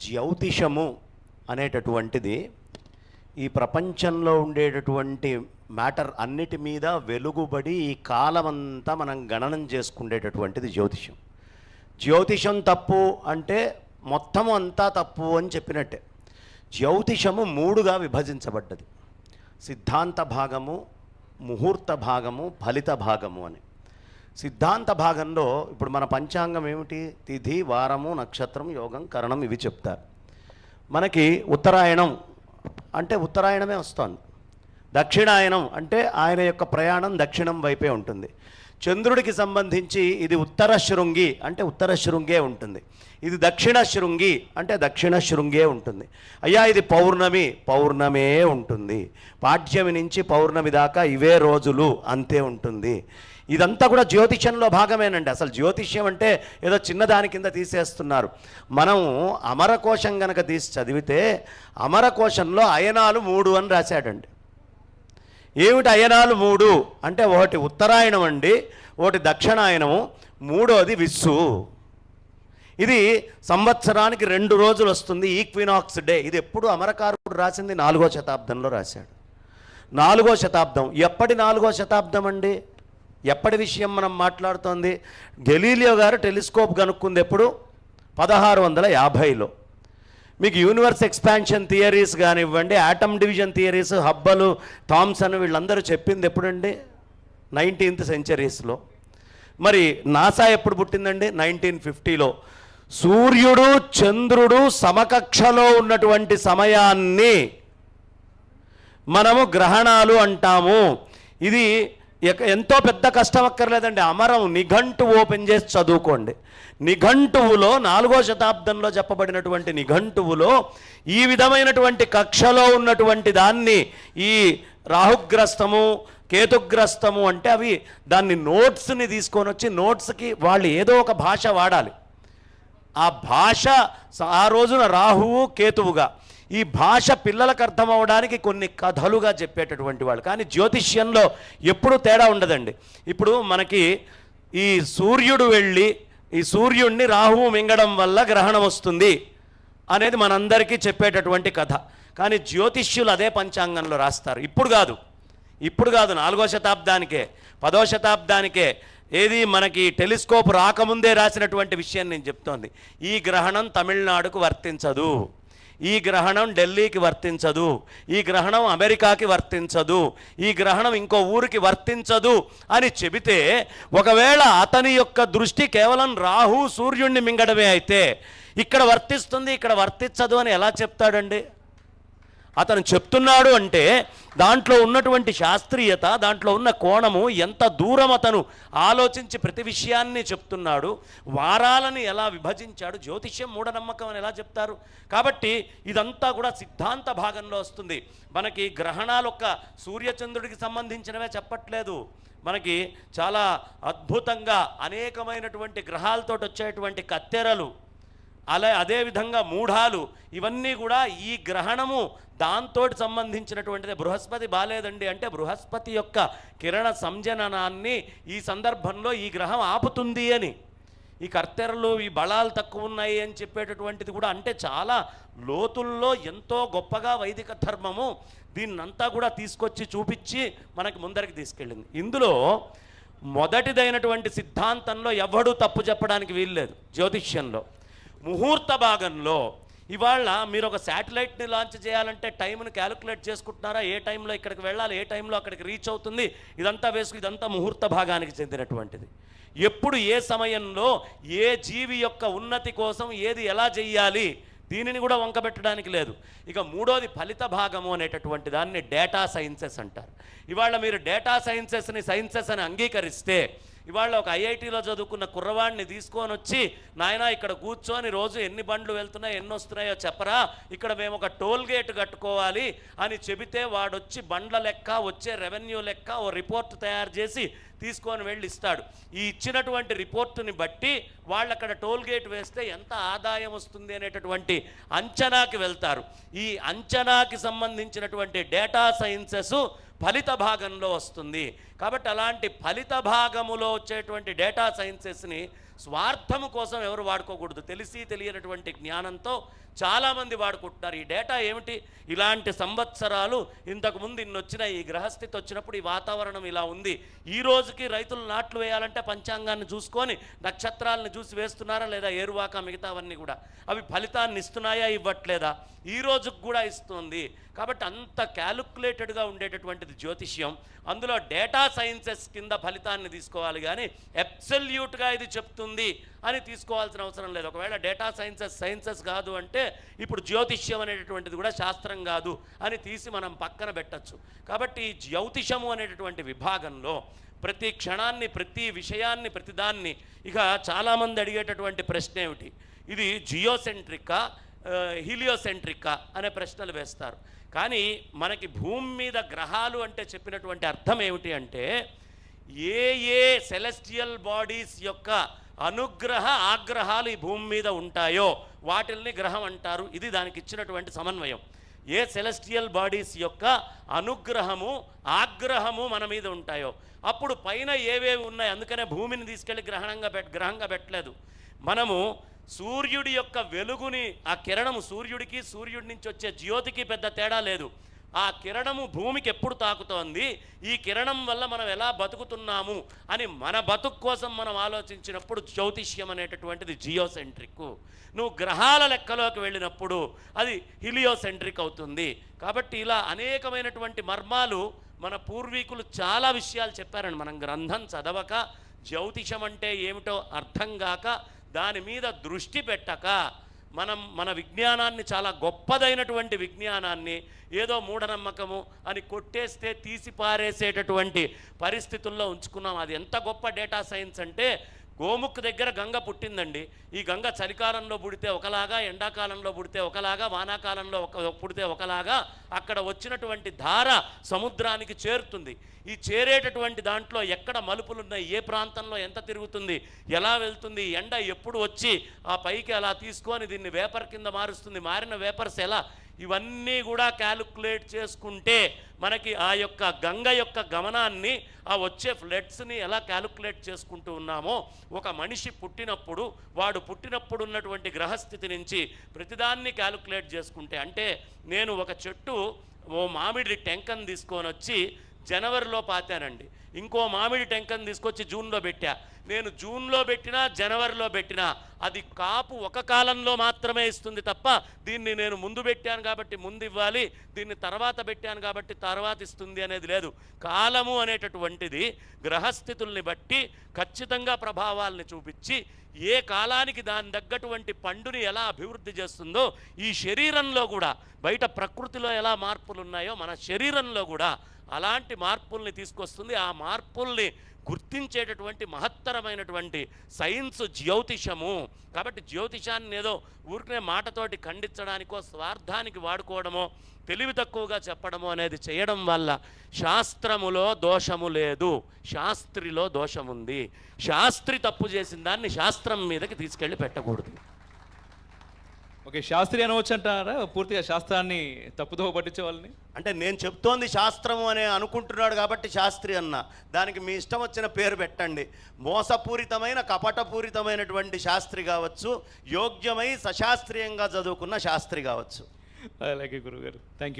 జ్యోతిషము అనేటటువంటిది ఈ ప్రపంచంలో ఉండేటటువంటి మ్యాటర్ అన్నిటి మీద వెలుగుబడి ఈ కాలమంతా మనం గణనం చేసుకునేటటువంటిది జ్యోతిషం. జ్యోతిషం తప్పు అంటే మొత్తం అంతా తప్పు అని చెప్పినట్టే. జ్యోతిషము మూడుగా విభజించబడ్డది. సిద్ధాంత భాగము ముహూర్త భాగము ఫలిత భాగము అని. సిద్ధాంత భాగంలో ఇప్పుడు మన పంచాంగం ఏమిటి? తిథి వారము నక్షత్రం యోగం కరణం ఇవి చెప్తారు. మనకి ఉత్తరాయణం అంటే ఉత్తరాయణమే వస్తుంది. దక్షిణాయనం అంటే ఆయన యొక్క ప్రయాణం దక్షిణం వైపే ఉంటుంది. చంద్రుడికి సంబంధించి ఇది ఉత్తర శృంగి అంటే ఉత్తర శృంగే ఉంటుంది. ఇది దక్షిణ శృంగి అంటే దక్షిణ శృంగే ఉంటుంది. అయ్యా ఇది పౌర్ణమి పౌర్ణమే ఉంటుంది. పాఠ్యమి నుంచి పౌర్ణమి దాకా ఇవే రోజులు అంతే ఉంటుంది. ఇదంతా కూడా జ్యోతిష్యంలో భాగమేనండి. అసలు జ్యోతిష్యం అంటే ఏదో చిన్నదాని కింద తీసేస్తున్నారు. మనం అమరకోశం గనక తీసి చదివితే అమరకోశంలో అయనాలు మూడు అని రాశాడండి. ఏమిటి అయనాలు మూడు? అంటే ఒకటి ఉత్తరాయణం అండి ఒకటి దక్షిణాయనము మూడోది విస్సు. ఇది సంవత్సరానికి రెండు రోజులు వస్తుంది ఈక్వినాక్స్ డే. ఇది ఎప్పుడు అమరకారుడు రాసింది? నాలుగో శతాబ్దంలో రాశాడు. నాలుగో శతాబ్దం. ఎప్పటి నాలుగో శతాబ్దం అండి? ఎప్పటి విషయం మనం మాట్లాడుతోంది? గెలీలియో గారు టెలిస్కోప్ కనుక్కుంది ఎప్పుడు? పదహారు వందల యాభైలో. మీకు యూనివర్స్ ఎక్స్పాన్షన్ థియరీస్ కానివ్వండి ఆటమ్ డివిజన్ థియరీస్ హబ్బలు థామ్సన్ వీళ్ళందరూ చెప్పింది ఎప్పుడండి? నైన్టీన్త్ సెంచరీస్లో. మరి నాసా ఎప్పుడు పుట్టిందండి? నైన్టీన్ ఫిఫ్టీలో. సూర్యుడు చంద్రుడు సమకక్షలో ఉన్నటువంటి సమయాన్ని మనము గ్రహణాలు అంటాము. ఇది ఎంతో పెద్ద కష్టం అక్కర్లేదండి. అమరం నిఘంటు ఓపెన్ చేసి చదువుకోండి. నిఘంటువులో నాలుగో శతాబ్దంలో చెప్పబడినటువంటి నిఘంటువులో ఈ విధమైనటువంటి కక్షలో ఉన్నటువంటి దాన్ని ఈ రాహుగ్రస్తము కేతుగ్రస్తము అంటే అవి దాన్ని నోట్స్ని తీసుకొని వచ్చి నోట్స్కి వాళ్ళు ఏదో ఒక భాష వాడాలి. ఆ భాష ఆ రోజున రాహువు కేతువుగా ఈ భాష పిల్లలకు అర్థం అవడానికి కొన్ని కథలుగా చెప్పేటటువంటి వాళ్ళు. కానీ జ్యోతిష్యంలో ఎప్పుడూ తేడా ఉండదండి. ఇప్పుడు మనకి ఈ సూర్యుడు వెళ్ళి ఈ సూర్యుడిని రాహువు మింగడం వల్ల గ్రహణం వస్తుంది అనేది మనందరికీ చెప్పేటటువంటి కథ. కానీ జ్యోతిష్యులు అదే పంచాంగంలో రాస్తారు. ఇప్పుడు కాదు. ఇప్పుడు కాదు నాలుగో శతాబ్దానికే పదో శతాబ్దానికే ఏది మనకి టెలిస్కోప్ రాకముందే రాసినటువంటి విషయం నేను చెప్తోంది. ఈ గ్రహణం తమిళనాడుకు వర్తించదు. ఈ గ్రహణం ఢిల్లీకి వర్తించదు. ఈ గ్రహణం అమెరికాకి వర్తించదు. ఈ గ్రహణం ఇంకో ఊరికి వర్తించదు అని చెబితే ఒకవేళ అతని యొక్క దృష్టి కేవలం రాహు సూర్యుడిని మింగడమే అయితే ఇక్కడ వర్తిస్తుంది ఇక్కడ వర్తించదు అని ఎలా చెప్తాడండి? అతను చెప్తున్నాడు అంటే దాంట్లో ఉన్నటువంటి శాస్త్రీయత దాంట్లో ఉన్న కోణము ఎంత దూరం అతను ఆలోచించి ప్రతి విషయాన్ని చెప్తున్నాడు వారాలని ఎలా విభజించాడు జ్యోతిష్యం మూఢనమ్మకం అని ఎలా చెప్తారు? కాబట్టి ఇదంతా కూడా సిద్ధాంత భాగంలో వస్తుంది. మనకి గ్రహణాలు ఒక్క సూర్యచంద్రుడికి సంబంధించినవే చెప్పట్లేదు. మనకి చాలా అద్భుతంగా అనేకమైనటువంటి గ్రహాలతో వచ్చేటువంటి కత్తెరలు అలా అదేవిధంగా మూఢాలు ఇవన్నీ కూడా ఈ గ్రహణము దాంతో సంబంధించినటువంటిది. బృహస్పతి బాలేదండి అంటే బృహస్పతి యొక్క కిరణ సంజననాన్ని ఈ సందర్భంలో ఈ గ్రహం ఆపుతుంది అని. ఈ కర్తెరలు ఈ బలాలు తక్కువ ఉన్నాయి అని చెప్పేటటువంటిది కూడా అంటే చాలా లోతుల్లో ఎంతో గొప్పగా వైదిక ధర్మము దీన్నంతా కూడా తీసుకొచ్చి చూపించి మనకి ముందరికి తీసుకెళ్ళింది. ఇందులో మొదటిదైనటువంటి సిద్ధాంతంలో ఎవడూ తప్పు చెప్పడానికి వీల్లేదు జ్యోతిష్యంలో. ముహూర్త భాగంలో ఇవాళ మీరు ఒక శాటిలైట్ని లాంచ్ చేయాలంటే టైంను క్యాలిక్యులేట్ చేసుకుంటున్నారా? ఏ టైంలో ఇక్కడికి వెళ్ళాలి? ఏ టైంలో అక్కడికి రీచ్ అవుతుంది? ఇదంతా వేసుకు ఇదంతా ముహూర్త భాగానికి చెందినటువంటిది. ఎప్పుడు ఏ సమయంలో ఏ జీవి యొక్క ఉన్నతి కోసం ఏది ఎలా చెయ్యాలి దీనిని కూడా వంకబెట్టడానికి లేదు. ఇక మూడోది ఫలిత భాగము అనేటటువంటి దాన్ని డేటా సైన్సెస్ అంటారు. ఇవాళ మీరు డేటా సైన్సెస్ని సైన్సెస్ అని అంగీకరిస్తే ఇవాళ ఒక ఐఐటీలో చదువుకున్న కుర్రవాడిని తీసుకొని వచ్చి నాయన ఇక్కడ కూర్చొని రోజు ఎన్ని బండ్లు వెళ్తున్నాయి ఎన్ని వస్తున్నాయో చెప్పరా? ఇక్కడ మేము ఒక టోల్ గేట్ కట్టుకోవాలి అని చెబితే వాడొచ్చి బండ్ల లెక్క వచ్చే రెవెన్యూ లెక్క ఓ రిపోర్ట్ తయారు చేసి తీసుకొని వెళ్ళి ఇస్తాడు. ఈ ఇచ్చినటువంటి రిపోర్టుని బట్టి వాళ్ళు అక్కడ టోల్ గేట్ వేస్తే ఎంత ఆదాయం వస్తుంది అనేటటువంటి అంచనాకి వెళ్తారు. ఈ అంచనాకి సంబంధించినటువంటి డేటా సైన్సెస్ ఫలిత భాగంలో వస్తుంది. కాబట్టి అలాంటి ఫలిత భాగములో వచ్చేటువంటి డేటా సైన్సెస్ని స్వార్థము కోసం ఎవరు వాడుకోకూడదు. తెలిసి తెలియనటువంటి జ్ఞానంతో చాలామంది వాడుకుంటున్నారు. ఈ డేటా ఏమిటి? ఇలాంటి సంవత్సరాలు ఇంతకు ముందు ఇన్ని వచ్చిన ఈ గ్రహస్థితి వచ్చినప్పుడు ఈ వాతావరణం ఇలా ఉంది. ఈ రోజుకి రైతులు నాట్లు వేయాలంటే పంచాంగాన్ని చూసుకొని నక్షత్రాలను చూసి వేస్తున్నారా లేదా ఏరువాక మిగతావన్నీ కూడా? అవి ఫలితాన్ని ఇస్తున్నాయా ఇవ్వట్లేదా? ఈ రోజుకు కూడా ఇస్తుంది. కాబట్టి అంత క్యాలిక్యులేటెడ్గా ఉండేటటువంటిది జ్యోతిష్యం. అందులో డేటా సైన్సెస్ కింద ఫలితాన్ని తీసుకోవాలి. కానీ అబ్సల్యూట్గా ఇది చెప్తుంది. అని తీసుకోవాల్సిన అవసరం లేదు. ఒకవేళ డేటా సైన్సెస్ సైన్సెస్ కాదు అంటే ఇప్పుడు జ్యోతిష్యం అనేటటువంటిది కూడా శాస్త్రం కాదు అని తీసి మనం పక్కన పెట్టచ్చు. కాబట్టి జ్యోతిషము అనేటటువంటి విభాగంలో ప్రతి క్షణాన్ని ప్రతి విషయాన్ని ప్రతిదాన్ని ఇక చాలామంది అడిగేటటువంటి ప్రశ్న ఏమిటి? ఇది జియోసెంట్రికా హీలియోసెంట్రికా అనే ప్రశ్నలు వేస్తారు. కానీ మనకి భూమి మీద గ్రహాలు అంటే చెప్పినటువంటి అర్థం ఏమిటి అంటే ఏ ఏ సెలెస్టియల్ బాడీస్ యొక్క అనుగ్రహ ఆగ్రహాలు ఈ భూమి మీద ఉంటాయో వాటిల్ని గ్రహం అంటారు. ఇది దానికి ఇచ్చినటువంటి సమన్వయం. ఏ సెలెస్టియల్ బాడీస్ యొక్క అనుగ్రహము ఆగ్రహము మన మీద ఉంటాయో. అప్పుడు పైన ఏవేవి ఉన్నాయి? అందుకనే భూమిని తీసుకెళ్ళి గ్రహణంగా పెట్ గ్రహంగా పెట్టలేదు. మనము సూర్యుడి యొక్క వెలుగుని ఆ కిరణము సూర్యుడికి సూర్యుడి నుంచి వచ్చే జ్యోతికి పెద్ద తేడా లేదు. ఆ కిరణము భూమికి ఎప్పుడు తాకుతోంది? ఈ కిరణం వల్ల మనం ఎలా బతుకుతున్నాము? అని మన బతుకు కోసం మనం ఆలోచించినప్పుడు జ్యోతిష్యం అనేటటువంటిది జియోసెంట్రిక్ నువ్వు గ్రహాల లెక్కలోకి వెళ్ళినప్పుడు అది హిలియోసెంట్రిక్ అవుతుంది. కాబట్టి ఇలా అనేకమైనటువంటి మర్మాలు మన పూర్వీకులు చాలా విషయాలు చెప్పారండి. మనం గ్రంథం చదవక జ్యోతిషం అంటే ఏమిటో అర్థం కాక దాని మీద దృష్టి పెట్టక మనం మన విజ్ఞానాన్ని చాలా గొప్పదైనటువంటి విజ్ఞానాన్ని ఏదో మూఢనమ్మకము అని కొట్టేస్తే తీసి పారేసేటటువంటి పరిస్థితుల్లో ఉంచుకున్నాం. అది ఎంత గొప్ప డేటా సైన్స్ అంటే గోముఖ దగ్గర గంగ పుట్టిందండి. ఈ గంగ చలికాలంలో పుడితే ఒకలాగా ఎండాకాలంలో పుడితే ఒకలాగా వానాకాలంలో ఒక పుడితే ఒకలాగా అక్కడ వచ్చినటువంటి ధార సముద్రానికి చేరుతుంది. ఈ చేరేటటువంటి దాంట్లో ఎక్కడ మలుపులు ఉన్నాయి ఏ ప్రాంతంలో ఎంత తిరుగుతుంది ఎలా వెళ్తుంది ఎండ ఎప్పుడు వచ్చి ఆ పైకి అలా తీసుకొని దీన్ని వేపర్ కింద మారుస్తుంది మారిన వేపర్స్ ఎలా ఇవన్నీ కూడా క్యాలిక్యులేట్ చేసుకుంటే మనకి ఆ యొక్క గంగ యొక్క గమనాన్ని ఆ వచ్చే ఫ్లడ్స్ని ఎలా క్యాలిక్యులేట్ చేసుకుంటూ ఉన్నామో ఒక మనిషి పుట్టినప్పుడు వాడు పుట్టినప్పుడు ఉన్నటువంటి గ్రహస్థితి నుంచి ప్రతిదాన్ని క్యాలిక్యులేట్ చేసుకుంటే అంటే నేను ఒక చెట్టు ఓ మామిడి టెంకను తీసుకొని వచ్చి జనవరిలో పాతానండి. ఇంకో మామిడి టెంకను తీసుకొచ్చి జూన్లో పెట్టా. నేను జూన్లో పెట్టినా జనవరిలో పెట్టినా అది కాపు ఒక కాలంలో మాత్రమే ఇస్తుంది తప్ప దీన్ని నేను ముందు పెట్టాను కాబట్టి ముందు ఇవ్వాలి దీన్ని తర్వాత పెట్టాను కాబట్టి తర్వాత ఇస్తుంది అనేది లేదు. కాలము అనేటటువంటిది గ్రహస్థితుల్ని బట్టి ఖచ్చితంగా ప్రభావాల్ని చూపించి ఏ కాలానికి దాని తగ్గటువంటి పండుని ఎలా అభివృద్ధి చేస్తుందో ఈ శరీరంలో కూడా బయట ప్రకృతిలో ఎలా మార్పులు ఉన్నాయో మన శరీరంలో కూడా అలాంటి మార్పుల్ని తీసుకొస్తుంది. ఆ మార్పుల్ని గుర్తించేటటువంటి మహత్తరమైనటువంటి సైన్స్ జ్యోతిషము. కాబట్టి జ్యోతిషాన్ని ఏదో ఊరికనే మాటతోటి ఖండించడానికో స్వార్థానికి వాడుకోవడమో తెలివి తక్కువగా చెప్పడమో అనేది చేయడం వల్ల శాస్త్రములో దోషము లేదు. శాస్త్రిలో దోషముంది. శాస్త్రి తప్పు చేసిన దాన్ని శాస్త్రం మీదకి తీసుకెళ్ళి పెట్టకూడదు. ఓకే శాస్త్రి అనవచ్చు అంటారా? పూర్తిగా శాస్త్రాన్ని తప్పుదో పట్టించే వాళ్ళని? అంటే నేను చెప్తోంది శాస్త్రము అని అనుకుంటున్నాడు కాబట్టి శాస్త్రి అన్న. దానికి మీ ఇష్టం వచ్చిన పేరు పెట్టండి. మోసపూరితమైన కపటపూరితమైనటువంటి శాస్త్రి కావచ్చు యోగ్యమై సశాస్త్రీయంగా చదువుకున్న శాస్త్రి కావచ్చు. అలాగే గురుగారు. Thank you